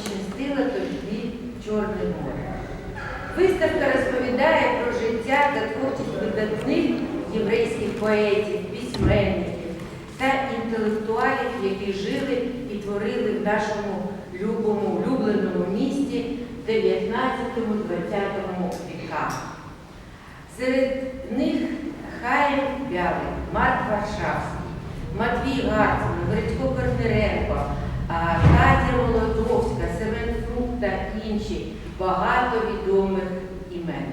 пощастило тобі Чорне море. Виставка розповідає про життя та творчість видатних єврейських поетів, письменників та інтелектуалів, які жили і творили в нашому любому, улюбленому місті 19-20 віках. Серед них Хаїм Бялик, Марк Варшавський, Матвій Гарцман, Грицько Корниренко, а, Катя Молодовська, Семен Фрук та інші багато відомих імен.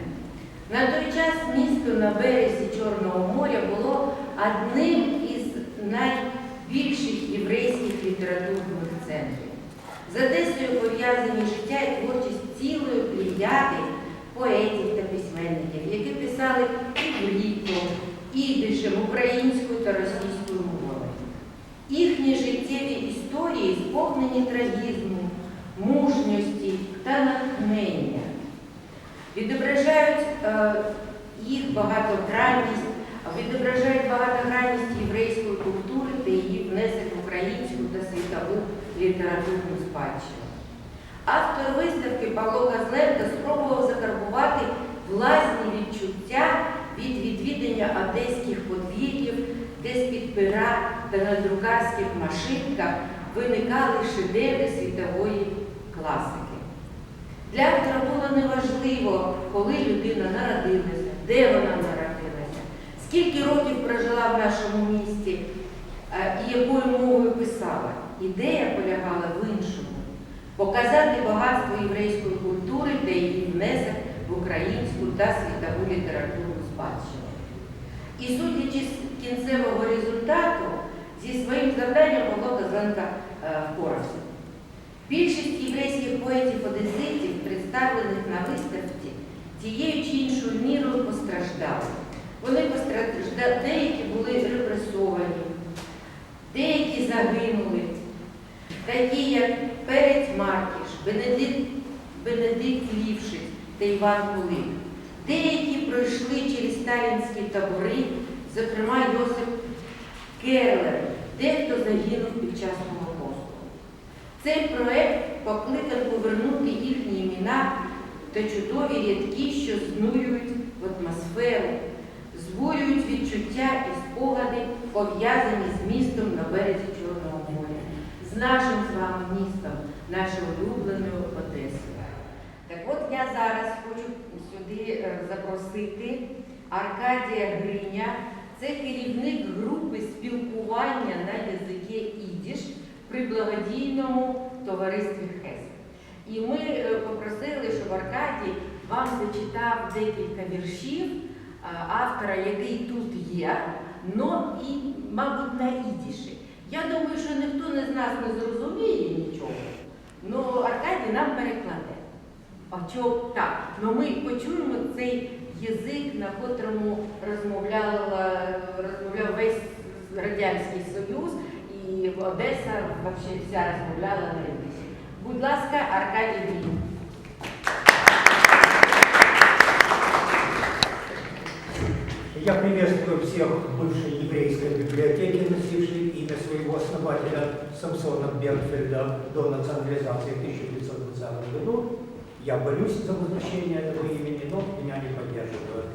На той час місто на березі Чорного моря було одним із найбільших єврейських літературних центрів. З Одесою пов'язані життя і творчість цілої плеяди поетів та письменників, які писали і іврітом, ідишем, українською та російською. Їхні життєві історії сповнені трагізму, мужності та натхнення, відображають е, їх багатогранність, відображають багатогранність єврейської культури та її внесок в українську та світову літературну спадщину. Автор виставки Павло Козленко спробував закарбувати власні відчуття від відвідання подвір'їв, де з-під пера та на друкарських машинках виникали шедеври світової класики. Для автора було неважливо, коли людина народилася, де вона народилася, скільки років прожила в нашому місті е, і якою мовою писала. Ідея полягала в іншому показати багатство єврейської культури та її внесок в українську та світову літературну спадщину. І судячи кінцевого результату, зі своїм завданням Павло Козленко е, впорався. Більшість єврейських поетів-одеситів, представлених на виставці, тією чи іншою мірою постраждали. Вони постраждали, деякі були репресовані, деякі загинули, такі як Перець Маркіш, Бенедикт, Бенедикт Лівшиць та Іван Кулик. Деякі пройшли через сталінські табори, зокрема Йосип Керлер, дехто загинув під час Голокосту. Цей проект покликав повернути їхні імена та чудові рядки, що знурюють в атмосферу, збурюють відчуття і спогади, пов'язані з містом на березі Чорного моря, з нашим з вами містом, нашою улюбленою Одесою. Так от я зараз хочу сюди е, запросити Аркадія Гриня, це керівник групи спілкування на язикі ідіш при благодійному товаристві ХЕС. І ми е, попросили, щоб Аркадій вам зачитав декілька віршів е, автора, який тут є, но і, мабуть, на ідіші. Я думаю, що ніхто з нас не зрозуміє нічого, але Аркадій нам перекладе. А чого так? Ну ми почуємо цей язик, на котрому розмовляв весь Радянський Союз, і Одеса вообще вся розмовляла на ідиші. Будь ласка, Аркадій Грін. Я приветствую всех бывшей еврейской библиотеки, носившей имя своего основателя Самсона Бернфельда до национализации в 1920 году. Я борюсь за возвращение этого имени, но меня не поддерживают.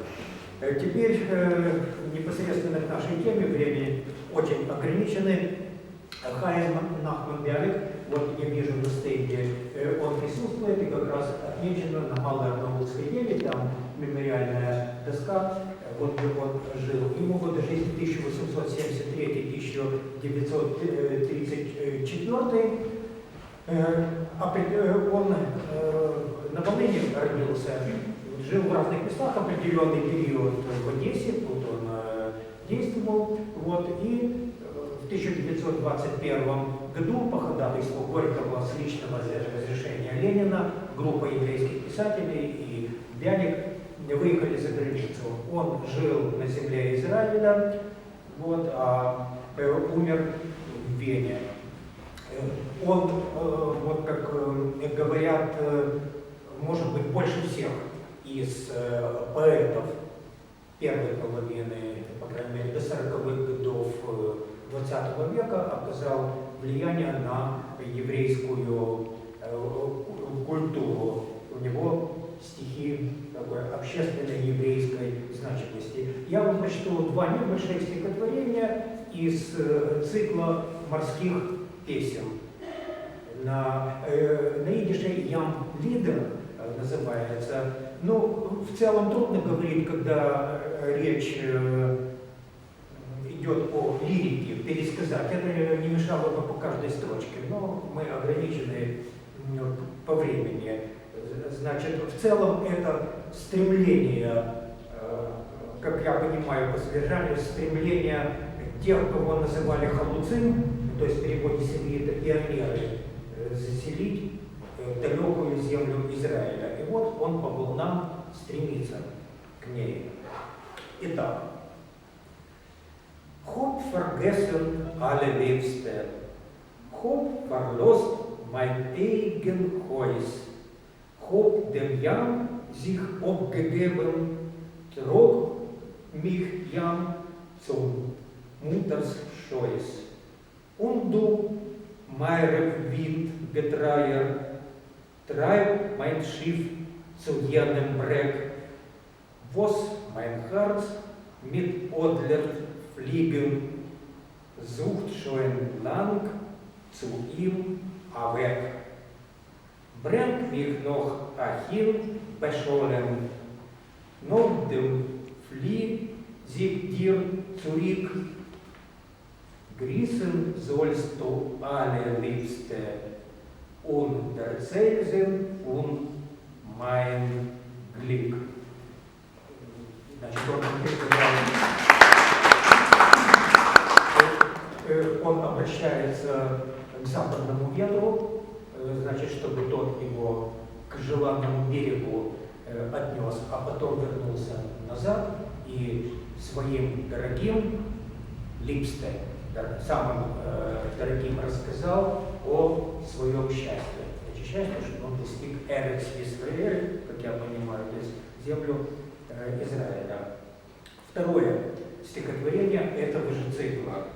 Э, Теперь э, непосредственно к нашей теме времени очень ограничены. Хайм Нахман Бялик, вот я вижу на стенде, э, он присутствует и как раз отмечено на Малой Арнаутской деле, там мемориальная доска, вот где он жил. Ему годы жизни 1873-1934. Э, опре- э, Он на Волыне родился, жил в разных местах определенный период в Одессе, тут он э, действовал, вот, и э, в 1921 году по ходатайству Горького с личного разрешения Ленина группа еврейских писателей и Бялик выехали за границу. Он жил на земле Израиля, вот, а э, умер в Вене. Он, вот как говорят, может быть, больше всех из э, поэтов первой половины, по крайней мере, до 40-х годов э, 20 века оказал влияние на еврейскую э, ку- культуру. У него стихи такой общественной еврейской значимости. Я вам прочту два небольших стихотворения из цикла морских песен. На, э, на идише «Ям Лидер» называется. Ну, в целом трудно говорить, когда э, речь э, идет о лирике, пересказать. Это не мешало бы по каждой строчке, но мы ограничены по времени. Значит, в целом это стремление, э, как я понимаю по содержанию, стремление тех, кого называли халуцин, то есть в переводе с иврита пионеры, заселить далекую землю Израиля. И вот он по волнам стремится к ней. Итак, eigen Haus, Hop dem Jan sich abgegeben, trug mich Jan zum Mutters Scheuß. Und du, Meere-Wind-Getreier, treib mein Schiff zu jenem Breck, was mein Herz mit Adler fliegen, sucht schon lang zu ihm weg. Bringt mich noch Achil beschollen, noch dem Flieh sich dir zurück. Grüßen sollst du alle Liebste und erzählen um mein Glück. Значит, он обращается к западному ветру, э, значит, чтобы тот его к желанному берегу э, отнес, а потом вернулся назад и своим дорогим Липсте, самым э, дорогим рассказал Эрец Израиль, как я понимаю, то есть землю э, Израиля. Второе стихотворение этого же цикла.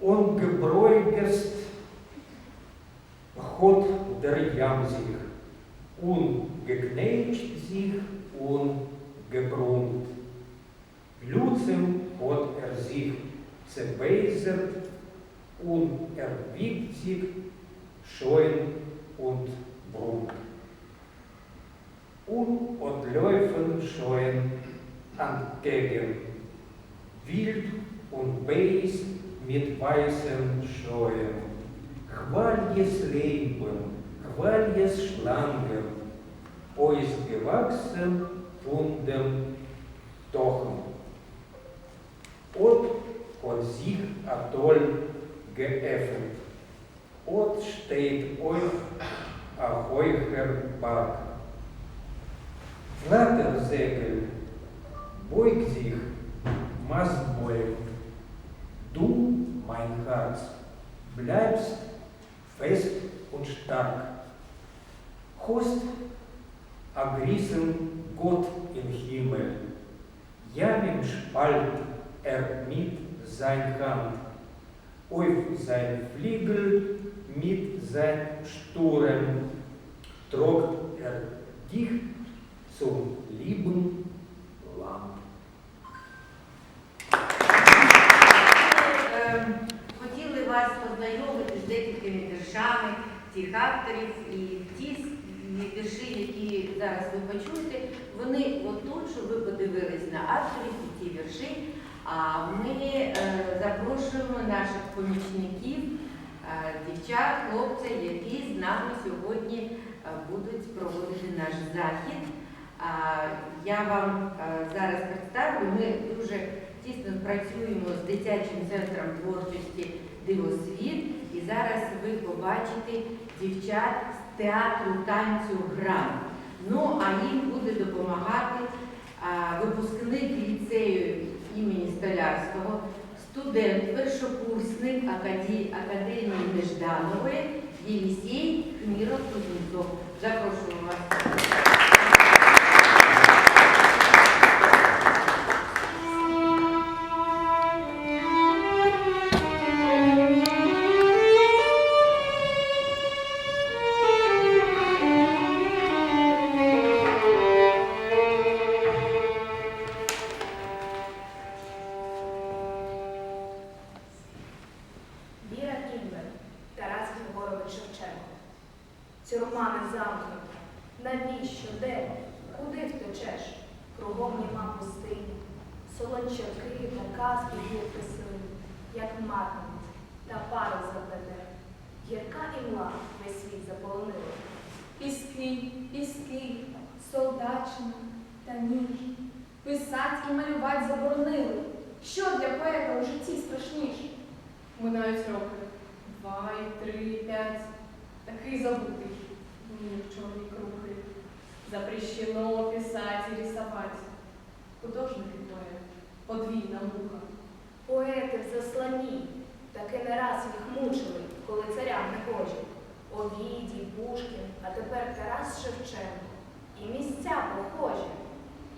Он гебройгест ход der зих. Он geknecht зих он gebrunt. Люцем ход er sich, zerbeisert, Он erwiegt зих scheuen und Und und laufen schön entgegen, wild und beiß mit weißen Scheuen. Хвальес Leben, Хвальес Schlangen, euch gewachsen von dem Tochen. Und hat sich Atoll geöffnet. Und steht euch auf Eurer Bark. Flattersegel, beug sich, Mastbäum, du, mein Herz, bleibst fest und stark. Hast ergriffen Gott im Himmel, ja im Spalt er mit sein Hand, auf sein Flügel mit sein Sturm, trug er dich zum lieben Land. Е, Хотіли вас познайомити з декількими віршами цих авторів і ті с- вірші, які зараз ви почуєте, вони отут, щоб ви подивились на авторів і ці вірші. А ми е, запрошуємо наших помічників, е, дівчат, хлопців, які з нами сьогодні е, будуть проводити наш захід. Я вам е, зараз представлю, ми дуже тісно працюємо з дитячим центром творчості Дивосвіт. І зараз ви побачите дівчат з театру танцю грам. Ну, а їм буде допомагати випускник ліцею імені Столярського, студент, першокурсник Академії Нежданової Єлісій Хміров Кузнецов. Запрошую вас. Солончаки та казки вітри сили, як матимуть, та пару заплете. Гірка імла весь світ заполонила. Піски, піски, солдатчина та ніж. Писать і малювати заборонили. Що для поета у житті страшніше? Минають роки. Два, і три, і п'ять. Такий забутий. Мір чорні круги. Запрещено писать і рисовать. Художник і поет. Подвійна мука. Поети в засланні, таки не раз їх мучили, коли царям не гожі. Овідій, Пушкін, а тепер Тарас Шевченко. І місця похожі.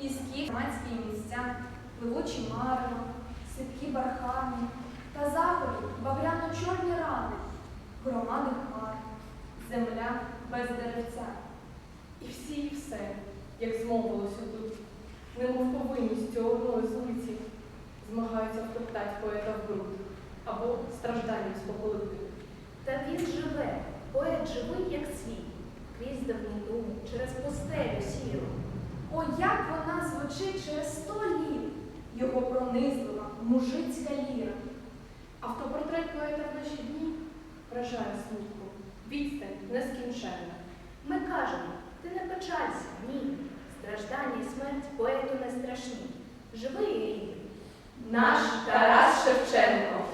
Піски, громадські місця, пливучі марево, сипкі бархани та загорі багряно-чорні рани, громади хмар, земля без деревця. І всі, і все, як змовилося тут, немов повинністю одної з вулиці, змагаються втоптать поета в бруд або стражданням спополити. Та він живе, поет живий, як світ, крізь давнину, через пустелю сіру. О, як вона звучить через сто літ, його пронизлива, мужицька ліра. Автопортрет поета в наші дні вражає смутку, відстань нескінченна. Ми кажемо, ти не печалься, ні. Страждання і смерть поету не страшні. Живий і. Наш Тарас Шевченко.